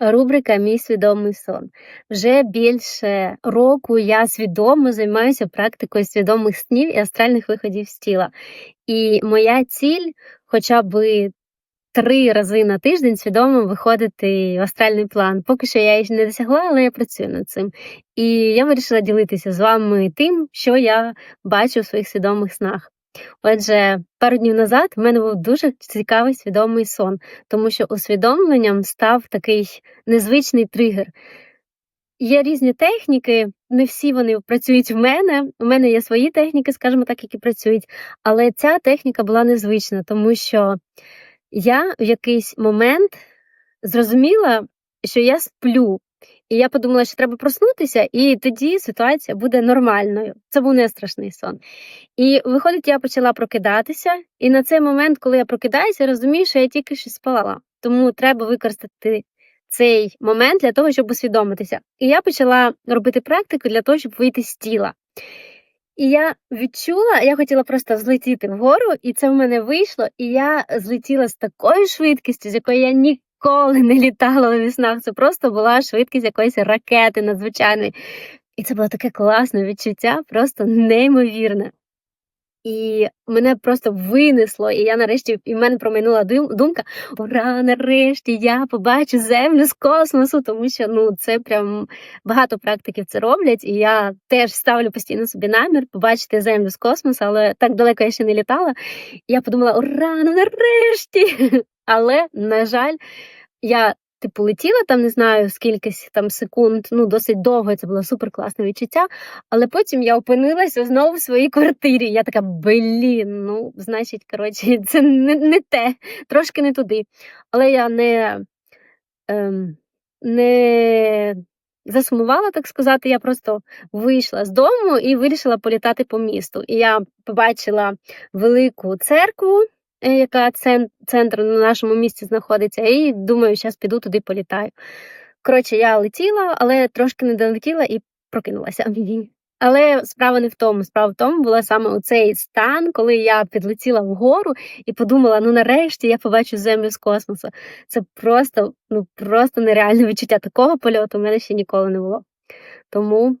Рубрика Мій свідомий сон. Вже більше року я свідомо займаюся практикою свідомих снів і астральних виходів з тіла. І моя ціль хоча б три рази на тиждень свідомо виходити в астральний план. Поки що я її не досягла, але я працюю над цим. І я вирішила ділитися з вами тим, що я бачу в своїх свідомих снах. Отже, пару днів назад в мене був дуже цікавий свідомий сон, тому що усвідомленням став такий незвичний тригер. Є різні техніки, не всі вони працюють в мене. У мене є свої техніки, скажімо так, які працюють, але ця техніка була незвична, тому що я в якийсь момент зрозуміла, що я сплю. І я подумала, що треба проснутися, і тоді ситуація буде нормальною. Це був не страшний сон. І виходить, я почала прокидатися, і на цей момент, коли я прокидаюся, я розумію, що я тільки що спала. Тому треба використати цей момент для того, щоб усвідомитися. І я почала робити практику для того, щоб вийти з тіла. І я відчула, я хотіла просто злетіти вгору, і це в мене вийшло. І я злетіла з такою швидкістю, з якої я ніколи не літала у віснах. Це просто була швидкість якоїсь ракети надзвичайної. І це було таке класне відчуття, просто неймовірне. І мене просто винесло, і я нарешті і в мене промайнула думка: ура, нарешті я побачу землю з космосу, тому що ну це прям багато практиків це роблять, і я теж ставлю постійно собі намір побачити землю з космосу, але так далеко я ще не літала. І я подумала: ура, ну нарешті! Але, на жаль, я. Типу летіла там, не знаю, скількись там секунд, ну досить довго, це було супер класне відчуття. Але потім я опинилася знову в своїй квартирі. Я така, блін, ну, значить, коротше, це не, не те, трошки не туди. Але я не, ем, не засумувала, так сказати. Я просто вийшла з дому і вирішила політати по місту. І я побачила велику церкву, яка центр на нашому місті знаходиться, і думаю, зараз піду туди політаю. Коротше, я летіла, але трошки не долетіла і прокинулася. Але справа не в тому. Справа в тому була саме у цей стан, коли я підлетіла вгору і подумала: ну нарешті я побачу землю з космосу. Це просто, ну просто нереальне відчуття. Такого польоту в мене ще ніколи не було. Тому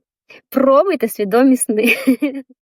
пробуйте свідомі сни.